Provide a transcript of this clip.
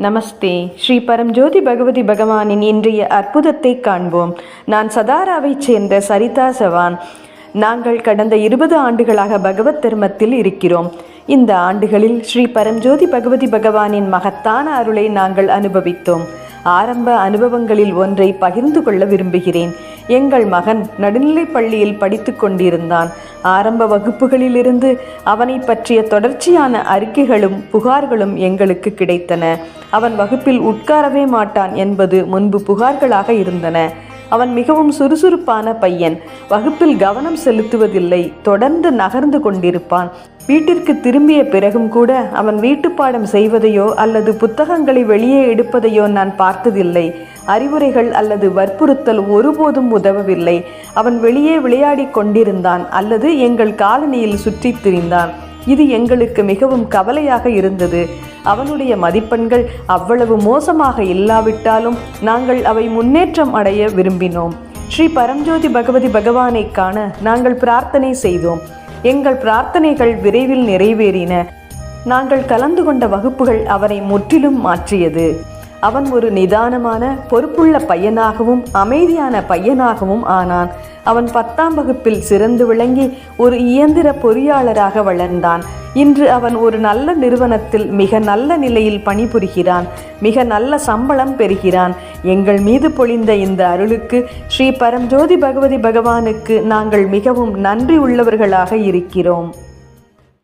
நமஸ்தே. ஸ்ரீ பரம்ஜோதி பகவதி பகவானின் இன்றைய அற்புதத்தை காண்போம். நான் சதாராவைச் சேர்ந்த சரிதா சவான். நாங்கள் கடந்த இருபது ஆண்டுகளாக பகவத் தர்மத்தில் இருக்கிறோம். இந்த ஆண்டுகளில் ஸ்ரீ பரம்ஜோதி பகவதி பகவானின் மகத்தான அருளை நாங்கள் அனுபவித்தோம். ஆரம்ப அனுபவங்களில் ஒன்றை பகிர்ந்து கொள்ள விரும்புகிறேன். எங்கள் மகன் நடுநிலைப் பள்ளியில் படித்து கொண்டிருந்தான். ஆரம்ப வகுப்புகளிலிருந்து அவனை பற்றிய தொடர்ச்சியான அறிக்கைகளும் புகார்களும் எங்களுக்கு கிடைத்தன. அவன் வகுப்பில் உட்காரவே மாட்டான் என்பது முன்பு புகார்களாக இருந்தன. அவன் மிகவும் சுறுசுறுப்பான பையன். வகுப்பில் கவனம் செலுத்துவதில்லை. தொடர்ந்து நகர்ந்து கொண்டிருப்பான். வீட்டிற்கு திரும்பிய பிறகும் கூட அவன் வீட்டுப்பாடம் செய்வதையோ அல்லது புத்தகங்களை வெளியே எடுப்பதையோ நான் பார்த்ததில்லை. அறிவுரைகள் அல்லது வற்புறுத்தல் ஒருபோதும் உதவவில்லை. அவன் வெளியே விளையாடிக் கொண்டிருந்தான் அல்லது எங்கள் காலனியில் சுற்றித் திரிந்தான். இது எங்களுக்கு மிகவும் கவலையாக இருந்தது. அவனுடைய மதிப்பெண்கள் அவ்வளவு மோசமாக இல்லாவிட்டாலும் நாங்கள் அவை முன்னேற்றம் அடைய விரும்பினோம். ஸ்ரீ பரம்ஜோதி பகவதி பகவானை காண நாங்கள் பிரார்த்தனை செய்தோம். எங்கள் பிரார்த்தனைகள் விரைவில் நிறைவேறின. நாங்கள் கலந்து கொண்ட வகுப்புகள் அவரை முற்றிலும் மாற்றியது. அவன் ஒரு நிதானமான பொறுப்புள்ள பையனாகவும் அமைதியான பையனாகவும் ஆனான். அவன் பத்தாம் வகுப்பில் சிறந்து விளங்கி ஒரு இயந்திர பொறியாளராக வளர்ந்தான். இன்று அவன் ஒரு நல்ல நிறுவனத்தில் மிக நல்ல நிலையில் பணிபுரிகிறான். மிக நல்ல சம்பளம் பெறுகிறான். எங்கள் மீது பொழிந்த இந்த அருளுக்கு ஸ்ரீ பரம்ஜோதி பகவதி பகவானுக்கு நாங்கள் மிகவும் நன்றி உள்ளவர்களாக இருக்கிறோம்.